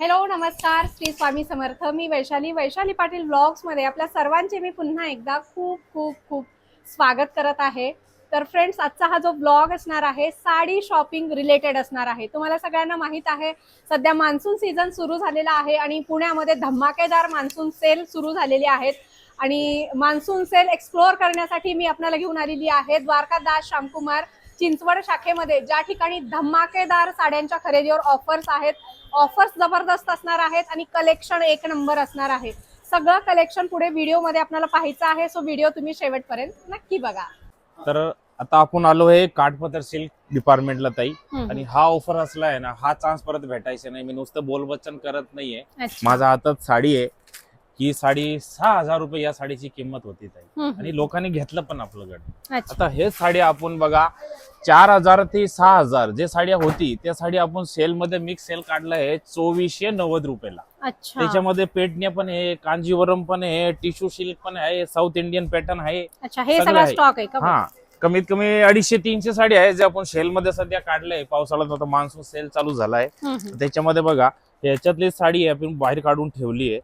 Hello नमस्कार. श्री स्वामी समर्थ. मी वैशाली. वैशाली पाटील ब्लॉग्समध्ये आपल्या सर्वांचे मी पुन्हा एकदा खूप खूप खूप स्वागत करत आहे. तर फ्रेंड्स आजचा हा जो ब्लॉग असणार आहे साडी शॉपिंग रिलेटेड असणार आहे. तुम्हाला सगळ्यांना माहीत आहे सध्या मान्सून सीझन सुरू झालेला आहे आणि पुण्यामध्ये धमाकेदार मान्सून सेल सुरू झालेले आहेत. आणि मान्सून सेल एक्सप्लोअर करण्यासाठी मी आपल्याला घेऊन आलेली आहे द्वारकादास श्यामकुमार. चिंचवड शाखेमध्ये ज्या ठिकाणी धमाकेदार साड्यांच्या खरेदीवर ऑफर्स आहेत ऑफर्स जबरदस्त असणार आहेत आणि कलेक्शन एक नंबर असणार आहे. सगळं कलेक्शन पुढे व्हिडिओमध्ये आपल्याला पाहायचं आहे. सो व्हिडिओ तुम्ही शेवटपर्यंत नक्की बघा. तर आता आपण आलो आहे काठपदर सिल्क डिपार्टमेंटला ताई. आणि हा ऑफर असला आहे ना हा चान्स परत भेटायचा नाही. मी नुसतं बोलबच्चन करत नाहीये. माझ्या हातात साडी आहे. ही साडी सहा हजार रुपये या साडीची किंमत होती ताई. आणि लोकांनी घेतलं पण आपल्याकडे अच्छा. आता हे साडी आपण बघा चार हजार ते सहा हजार जे साडी होती त्या साडी आपण सेल मध्ये मिक्स सेल काढलं आहे चोवीसशे नव्वद रुपयाला. त्याच्यामध्ये पेटण्या पण आहे कांजीवरम पण आहे टिश्यू सिल्क पण आहे साऊथ इंडियन पॅटर्न आहे. हे. स्टॉक का हा. कमीत कमी अडीचशे तीनशे साडी आहे जे आपण सेल मध्ये सध्या काढलंय. पावसाळ्यात आता मान्सून सेल चालू झालाय. त्याच्यामध्ये बघा याच्यातली साडी आपण बाहेर काढून ठेवली आहे.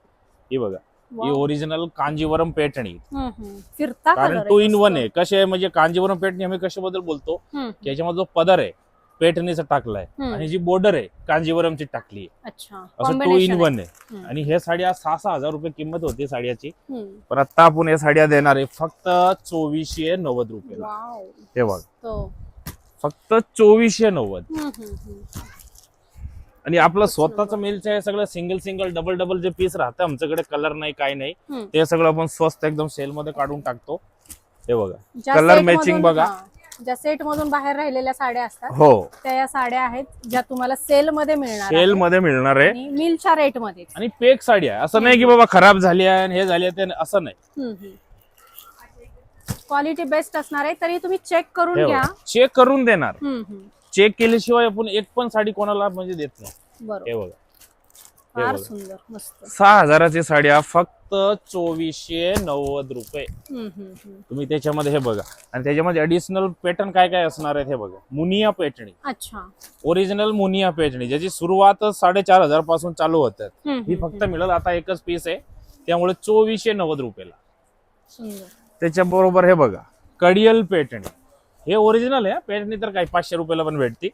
ही बघा ही. ओरिजिनल कांजीवरम पेटणी. फिरता कारण टू इन. वन आहे कसे म्हणजे कांजीवरम पेटणी आम्ही कशाबद्दल बोलतो की याच्यामध्ये जो पदर आहे पेटणीचा टाकलाय. आणि जी बॉर्डर आहे कांजीवरमची टाकली असं टू इन. वन आहे आणि हे साडी आज सहा सहा हजार रुपये किंमत होती साड्याची. पण आता आपण या साड्या देणार आहे फक्त चोवीसशे नव्वद. हे बघ. फक्त चोवीसशे नव्वद. आणि आपलं स्वतःचं मिलचं आहे सगळं सिंगल सिंगल डबल डबल जे पीस राहतं आमच्याकडे कलर नाही काय नाही. ते सगळं आपण स्वस्त एकदम सेल मध्ये काढून टाकतो. हे बघा. matching मधून- बघा. ज्या सेट मधून बाहेर राहिलेल्या साड्या असतात हो. त्या या साड्या आहेत ज्या तुम्हाला सेल मध्ये मिळणार सेल. मध्ये मिळणार आहे. मिलच्या रेटमध्ये. आणि पेक साडी आहे. असं नाही की बाबा खराब झाली आहे आणि हे झाली आहे ते असं नाही. क्वालिटी बेस्ट असणार आहे तरी तुम्ही चेक करून घ्या. चेक करून देणार. चेक केल्याशिवाय आपण एक पण साडी कोणाला म्हणजे देत नाही. हे बघा. फार बघा. सुंदर मस्त. सहा हजाराची साड्या फक्त चोवीसशे नव्वद रुपये. तुम्ही त्याच्यामध्ये हे बघा. आणि त्याच्यामध्ये ऍडिशनल पॅटर्न काय काय असणार आहेत हे बघा. मुनिया पैठणी अच्छा. ओरिजिनल मुनिया पेजणी ज्याची सुरुवात साडेचार हजारपासून चालू होतात ही फक्त मिळेल. आता एकच पीस आहे. त्यामुळे चोवीसशे नव्वद रुपयाला. त्याच्या बरोबर हे बघा. कडियल पेटणी हे ओरिजिनल आहे पेटणी तर काही पाचशे रुपयाला पण भेटते.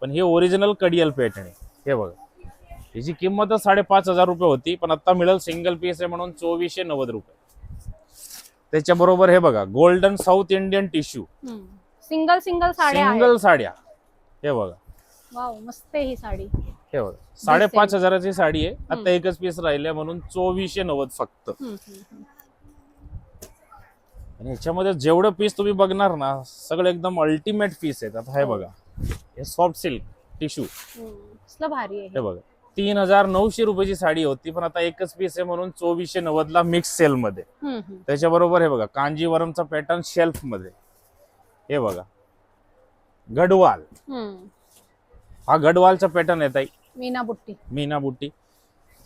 पण हे ओरिजिनल कडियल पेटणी. हे बघा. त्याची किंमतच साडेपाच हजार रुपये होती पण आता मिळेल सिंगल पीस आहे म्हणून चोवीसशे नव्वद रुपये. त्याच्या बरोबर हे बघा golden South Indian tissue. Single single साड्या सिंगल साड्या. हे बघा. वाव मस्त ही साडी. हे बघा. साडेपाच हजाराची साडी आहे. आता एकच पीस राहिले म्हणून चोवीसशे नव्वद फक्त. आणि ह्याच्यामध्ये जेवढं पीस तुम्ही बघणार ना सगळं एकदम अल्टिमेट पीस आहेत. आता हे हो. बघा. हे सॉफ्ट सिल्क टिश्यू भारी आहे हे. बघा. तीन हजार नऊशे रुपयाची साडी होती पण आता एकच पीस आहे म्हणून चोवीसशे नव्वद ला मिक्स सेल मध्ये. त्याच्याबरोबर हे बघा कांजीवरमचा पॅटर्न शेल्फमध्ये. हे बघा. गडवाल. हा गडवालचा पॅटर्न आहे ताई. मीना बुट्टी मीना बुट्टी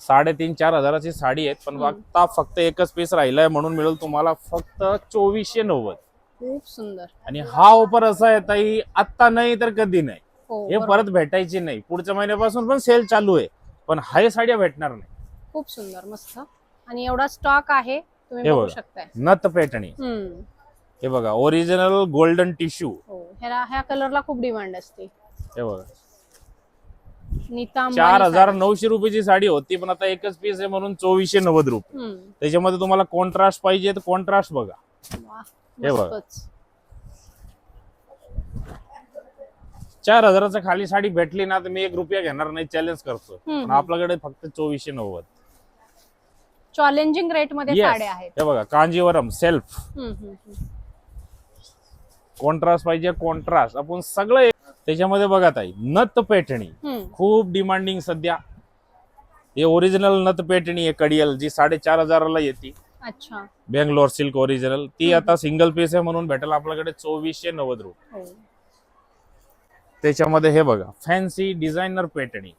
साडेतीन चार हजाराची साडी आहेत पण. आता फक्त एकच पीस राहिलाय म्हणून मिळेल तुम्हाला फक्त चोवीसशे नव्वद. खूप सुंदर. आणि हा ऑफर असा आहे ताई आत्ता नाही तर कधी नाही. हो हे. परत भेटायची नाही. पुढच्या महिन्यापासून पण सेल चालू आहे पण हाय साड्या भेटणार नाही. खूप सुंदर मस्त. आणि एवढा स्टॉक आहे तुम्ही हे बघू बघा. शकताय. नथ पेटणी हम्म. हे बघा ओरिजिनल गोल्डन टिश्यू हो ह्याला ह्या कलरला खूप डिमांड असते. हे बघा. नीता चार हजार. नऊशे रुपयाची साडी होती पण आता एकच पीस आहे म्हणून चोवीसशे नव्वद रुपये. त्याच्यामध्ये तुम्हाला कॉन्ट्रास्ट पाहिजे तर कॉन्ट्रास्ट बघा हे बघा. चार हजाराच्या खाली साडी भेटली ना तर मी एक रुपया घेणार नाही चॅलेंज करतो. पण आपल्याकडे फक्त चोवीसशे नव्वद चॅलेंजिंग रेटमध्ये. साड्या आहेत हे बघा कांजीवरम सेल्फ. कॉन्ट्रास्ट पाहिजे कॉन्ट्रास्ट आपण सगळं त्याच्यामध्ये बघा ताई नथ पेटणी. खूप डिमांडिंग सध्या. हे ओरिजिनल नथ पेटणी आहे कडियल जी साडेचार हजाराला येते. अच्छा. बेंगलोर सिल्क ओरिजिनल ती. आता सिंगल पीस आहे म्हणून भेटेल आपल्याकडे चोवीसशे नव्वद रुपये. हो. त्याच्यामध्ये हे बघा फॅन्सी डिझायनर पेटणी.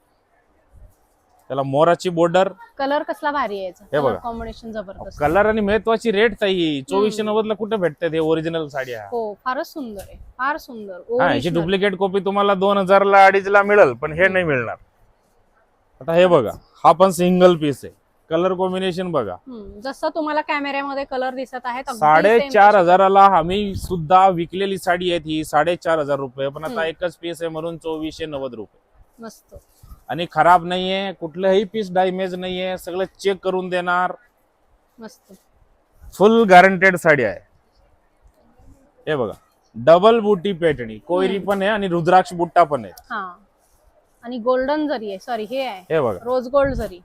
त्याला मोराची बॉर्डर कलर कसला भारी आहे हे बघा. कॉम्बिनेशन जबरदस्त. कलर आणि महत्वाची रेट ताई चोवीसशे. नव्वद ला कुठे भेटतात हे ओरिजिनल साड्या? हो फारच सुंदर आहे. फार सुंदर. हा याची Original. डुप्लिकेट कॉपी तुम्हाला दोन हजारला अडीचला मिळेल पण हे नाही मिळणार. आता हे बघा हा पण सिंगल पीस आहे. कलर कॉम्बिनेशन बघा. हम्म, जसं तुम्हाला कॅमेऱ्यामध्ये कलर दिसत आहेत अगदी साडेचार हजाराला आम्ही सुद्धा विकलेली साडी आहे ही साडेचार हजार रुपये. पण आता हम्म. एकच पीस आहे म्हणून चोवीसशे नव्वद रुपये. मस्त. आणि खराब नाहीये कुठलंही पीस डॅमेज नाहीये सगळं चेक करून देणार. मस्त. फुल गॅरंटेड साडी आहे. हे बघा डबल बुटी पेटणी. कोयरी. पण आहे आणि रुद्राक्ष बुट्टा पण आहे. हा. आणि गोल्डन जरी आहे सॉरी हे आहे. हे बघा. रोज गोल्ड जरी.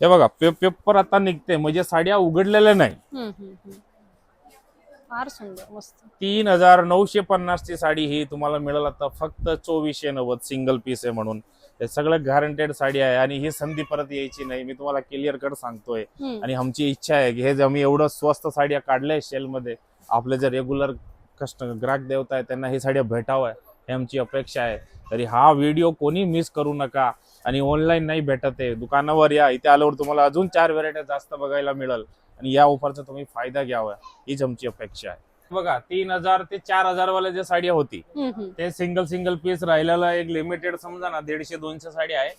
हे बघा पे- पेपर आता निघते म्हणजे साड्या उघडलेल्या नाही. हम्म, हम्म, हम्म. फार सुंदर मस्त. तीन हजार नऊशे पन्नास ची साडी ही तुम्हाला मिळेल आता फक्त चोवीसशे नव्वद सिंगल पीस आहे म्हणून. हे सगळं गॅरंटेड साडी आहे आणि ही संधी परत यायची नाही. मी तुम्हाला क्लिअर कट सांगतोय. आणि आमची इच्छा आहे की हे जे आम्ही एवढं स्वस्त साड्या काढल्या सेलमध्ये आपले जे रेग्युलर कस्ट ग्राहक देवता आहे त्यांना ही साड्या भेटावं हे आमची अपेक्षा आहे. तरी हा व्हिडिओ कोणी मिस करू नका आणि ऑनलाईन नाही भेटत आहे दुकानावर या. इथे आल्यावर तुम्हाला अजून चार व्हरायटी जास्त बघायला मिळेल. आणि या ऑफरचा तुम्ही फायदा घ्यावा. हीच आमची अपेक्षा आहे. बघा तीन हजार ते चार हजार वाल्या ज्या साड्या होती. ते सिंगल सिंगल पीस राहिलेला एक लिमिटेड समजा ना दीडशे दोनशे साड्या आहे.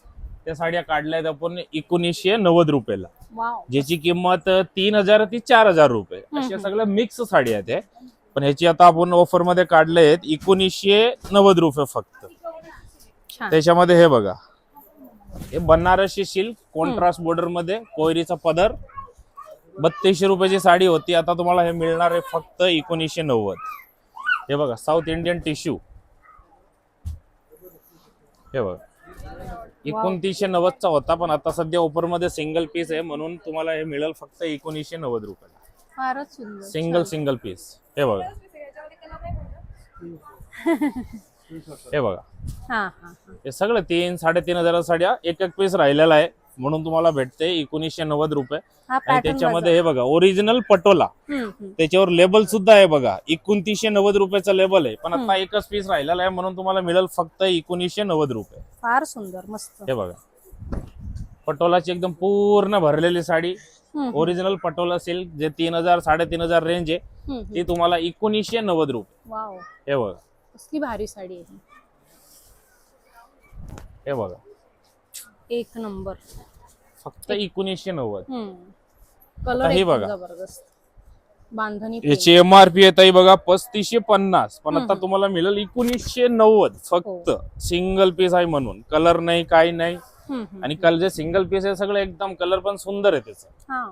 त्या साड्या काढल्यात आपण एकोणीसशे नव्वद रुपयाला. ज्याची किंमत तीन हजार ते चार हजार रुपये. अशा. सगळ्या मिक्स साडी आहेत हे. पण ह्याची आता आपण ऑफरमध्ये काढले आहेत एकोणीसशे नव्वद रुपये फक्त. त्याच्यामध्ये हे बघा. हे बनारसी सिल्क कॉन्ट्रास्ट बॉर्डरमध्ये कोयरीचा पदर बत्तीसशे रुपयाची साडी होती. आता तुम्हाला हे मिळणार आहे फक्त एकोणीसशे नव्वद. हे बघा साऊथ इंडियन टिश्यू हे बघा. एकोणतीसशे नव्वदचा होता पण आता सध्या ऑफरमध्ये सिंगल पीस आहे म्हणून तुम्हाला हे मिळेल फक्त एकोणीसशे नव्वद रुपये सिंगल सिंगल पीस हे बघा. हे बघा. हे सगळं तीन साडेतीन हजार साड्या एक एक पीस राहिलेला आहे. म्हणून तुम्हाला भेटते एकोणीसशे नव्वद रुपये. आणि त्याच्यामध्ये हे बघा ओरिजिनल पटोला. त्याच्यावर लेबल सुद्धा आहे बघा. एकोणतीसशे नव्वद रुपयाचा लेबल आहे. पण आता एकच पीस राहिलेला आहे म्हणून तुम्हाला मिळेल फक्त एकोणीसशे नव्वद रुपये. फार सुंदर मस्त. हे बघा. पटोलाची एकदम पूर्ण भरलेली साडी. ओरिजिनल पटोला सिल्क जे तीन हजार साडेतीन हजार रेंज आहे. ती. तुम्हाला एकोणीसशे नव्वद रुपये. हे बघा. कसली भारी साडी आहे. हे बघा. एक नंबर. फक्त एकोणीसशे नव्वद. कलर हे बघा. जबरदस्त. बांधणी याची एम आर पी आहे बघा पस्तीसशे पन्नास. पण आता. तुम्हाला मिळेल एकोणीसशे नव्वद. फक्त सिंगल पीस आहे म्हणून. कलर नाही काही नाही. आणि कल जे सिंगल पीस आहे सगळं एकदम कलर पण सुंदर आहे त्याचा. हा.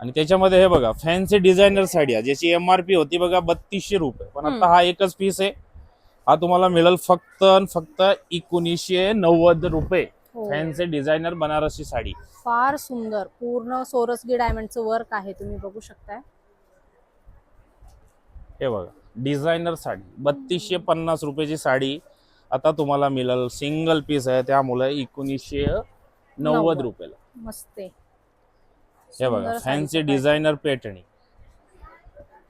आणि त्याच्यामध्ये हे बघा फॅन्सी डिझायनर साडी आहे. ज्याची एम आर पी होती बघा बत्तीसशे रुपये. पण आता. हा एकच पीस आहे. हा तुम्हाला मिळेल फक्त फक्त एकोणीसशे नव्वद रुपये. हो. Fancy designer Banarasi sari. फार सुंदर. पूर्ण सोरसगी डायमंडचं वर्क आहे तुम्ही बघू शकताय. हे बघा डिझायनर साडी. बत्तीसशे पन्नास रुपयाची साडी आता तुम्हाला मिळेल. सिंगल पीस आहे त्यामुळे एकोणीसशे नव्वद. रुपयाला. मस्त हे बघा फॅन्सी डिझायनर पेटणी.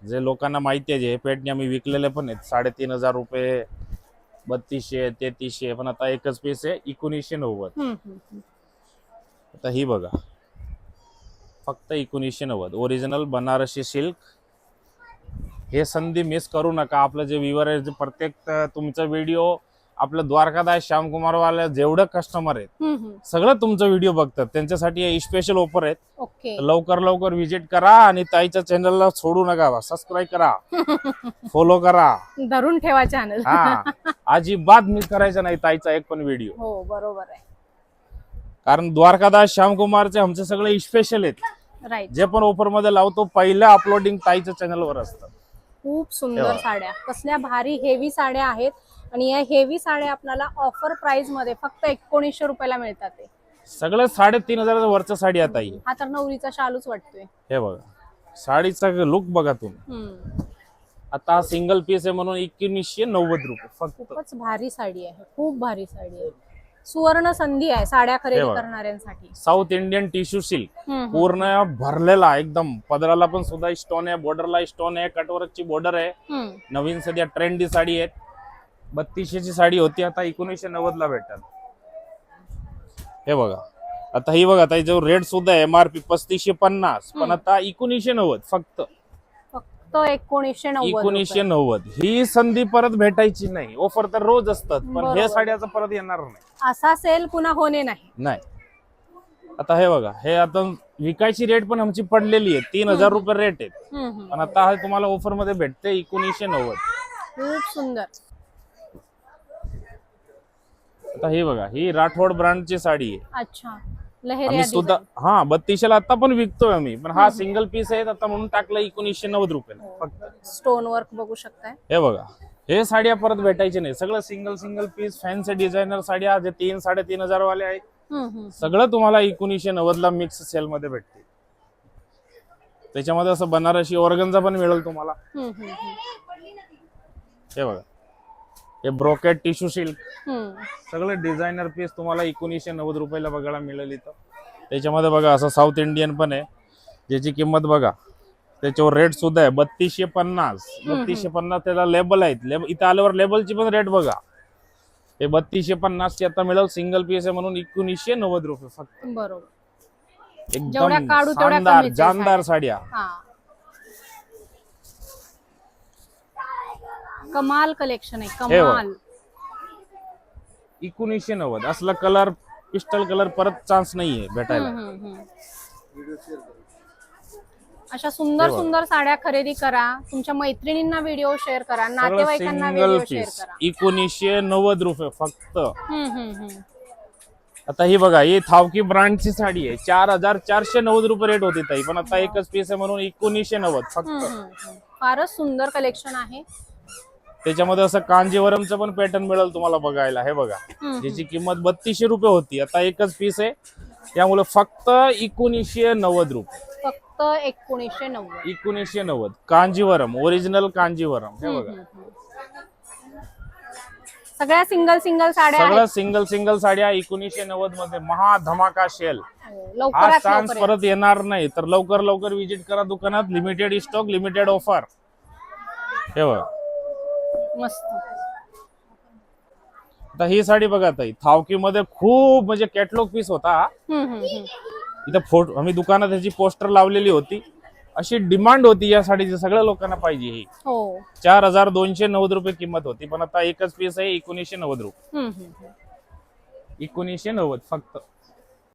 जे लोकांना माहिती आहे जे हे पेटणी आम्ही विकलेले पण आहेत साडेतीन हजार रुपये बत्तीसशे तेहतीसशे पण आता एकच पीस आहे एकोणीसशे नव्वद. आता ही बघा. फक्त एकोणीसशे नव्वद. ओरिजिनल बनारसी सिल्क हे संधी मिस करू नका. आपलं जे व्ह्युअर आहे प्रत्येक तुमचा व्हिडिओ आपलं द्वारकादास श्यामकुमार वाले जेवढं कस्टमर आहेत. सगळं तुमचा व्हिडिओ बघतात. त्यांच्यासाठी स्पेशल ऑफर आहेत. लवकर लवकर व्हिजिट करा आणि ताईच्या चॅनलला सोडू नका सबस्क्राईब करा. फॉलो करा. धरून ठेवा चॅनल हा. अजिबात मिस करायचा नाही ताईचा एक पण व्हिडिओ हो बरोबर आहे. कारण द्वारकादास श्यामकुमारचे आमचे सगळे स्पेशल आहेत. जे पण ऑफरमध्ये लावतो पहिलं अपलोडिंग ताईच्या चॅनलवर असतं. खूप सुंदर. साड्या. कसल्या भारी हेवी साड्या आहेत. आणि या हेवी साड्या आपल्याला ऑफर प्राइसमध्ये फक्त एकोणीसशे रुपयाला मिळतात ते. सगळं साडेतीन हजाराच्या वरच्या साडी आता ही. हा तर नवरीचा शालूच वाटतोय. हे बघा. साडीचा लुक बघा तुम्ही. हम्म. आता सिंगल पीस आहे म्हणून एकोणीसशे नव्वद रुपये फक्त. खूपच भारी साडी आहे. खूप भारी साडी आहे. सुवर्ण संधी आहे साड्या खरेदी बघा. करणाऱ्यांसाठी. साऊथ इंडियन टिश्यू सिल्क हम्म, पूर्ण भरलेला एकदम. पदराला पण सुद्धा स्टोन आहे बॉर्डरला स्टोन आहे कटवर्कची बॉर्डर आहे. हम्म. नवीन सध्या ट्रेंडी साडी आहेत. बत्तीसशेची साडी होती आता एकोणीसशे नव्वद ला भेटतात हे बघा. आता ही बघा त्याच्यावर रेट सुद्धा आहे एमआरपी पस्तीसशे पन्नास पण. आता एकोणीसशे नव्वद फक्त. फक्त एकोणीसशे नव्वद एकोणीसशे. नव्वद. ही संधी परत भेटायची नाही. ऑफर तर रोज असतात पण बरोबर. हे साड्याचं परत येणार नाही. असा सेल पुन्हा होणे नाही. नाही. आता हे बघा हे आता विकायची रेट पण आमची पडलेली आहे. तीन हजार रुपये रेट आहे. हम्म, हम्म. पण आता हा तुम्हाला ऑफरमध्ये भेटते एकोणीसशे नव्वद. खूप सुंदर. आता हे बघा ही राठोड ब्रँडची साडी आहे. अच्छा आम्ही सुद्धा हा बत्तीसशेला आता पण विकतोय आम्ही पण हा सिंगल पीस आहे आता म्हणून टाकलं एकोणीसशे नव्वद रुपये फक्त स्टोन वर्क बघू शकताय. हे बघा हे साड्या परत भेटायचे नाही. सगळं single single piece fancy designer साड्या जे तीन साडेतीन हजार वाले आहेत. हम्म, हम्म. सगळं तुम्हाला एकोणीसशे नव्वद ला मिक्स सेल मध्ये भेटते. त्याच्यामध्ये असं बनारसी ऑर्गनचा पण मिळेल तुम्हाला. हम्म, हम्म, हम्म. हे बघा. हे ब्रोकेट टिश्यू सिल्क. सगळं डिझायनर पीस तुम्हाला एकोणीसशे नव्वद रुपयाला बघायला मिळेल इथं. त्याच्यामध्ये बघा असं साऊथ इंडियन पण आहे. ज्याची किंमत बघा त्याच्यावर रेट सुद्धा आहे. बत्तीसशे पन्नास. बत्तीसशे पन्नास त्याला लेबल आहेत. इथं आल्यावर लेबलची पण रेट बघा. हे बत्तीसशे पन्नास ची आता मिळेल सिंगल पीस आहे म्हणून एकोणीसशे नव्वद रुपये फक्त. बरोबर. एकदम शानदार जानदार साड्या. कमाल कलेक्शन आहे हे बघ. कमाल. एकोणीसशे नव्वद. असला कलर पिस्टल कलर परत चान्स नाहीये भेटायला. हम्म, हम्म, हम्म. अशा सुंदर. सुंदर साड्या खरेदी करा. तुमच्या मैत्रिणींना व्हिडिओ शेअर करा. सगळं नातेवाईकांना सिंगल व्हिडिओ शेअर पीस करा. एकोणीसशे नव्वद रुपये फक्त. हम्म, हम्म, हम्म. आता ही बघा ही थावकी ब्रँडची साडी आहे. चार हजार चारशे नव्वद रुपये रेट होती ताई. पण आता एकच पीस आहे म्हणून एकोणीसशे नव्वद हम्म, फक्त. हम्म, हम्म. फारच सुंदर कलेक्शन आहे. त्याच्यामध्ये असं कांजीवरमचं पण पॅटर्न मिळेल तुम्हाला बघायला. हे बघा. ज्याची किंमत बत्तीसशे रुपये होती. आता एकच पीस आहे. त्यामुळे फक्त एकोणीसशे नव्वद रुपये. फक्त एकोणीसशे नव्वद. एकोणीसशे नव्वद. कांजीवरम. ओरिजिनल कांजीवरम. हे बघा. सगळ्या सिंगल सिंगल साड्या आहेत. सगळं सिंगल सिंगल साड्या एकोणीसशे नव्वदमध्ये महा धमाका शेल हो, हा लवकरात चान्स लवकर परत येणार नाही. तर लवकर लवकर विजिट करा दुकानात. लिमिटेड स्टॉक लिमिटेड ऑफर हे बघा. मस्त आता ही साडी बघा ताई थावकी मध्ये खूप म्हणजे कॅटलॉग पीस होता हा. हम्म, हम्म, हम्म. इथं फोटो आम्ही दुकानात त्याची पोस्टर लावलेली होती अशी डिमांड होती या साडीची सगळ्या लोकांना पाहिजे ही हो चार हजार दोनशे नव्वद रुपये किंमत होती पण आता एकच पीस आहे एकोणीसशे नव्वद रुपये हम्म, हम्म, हम्म. एकोणीसशे नव्वद फक्त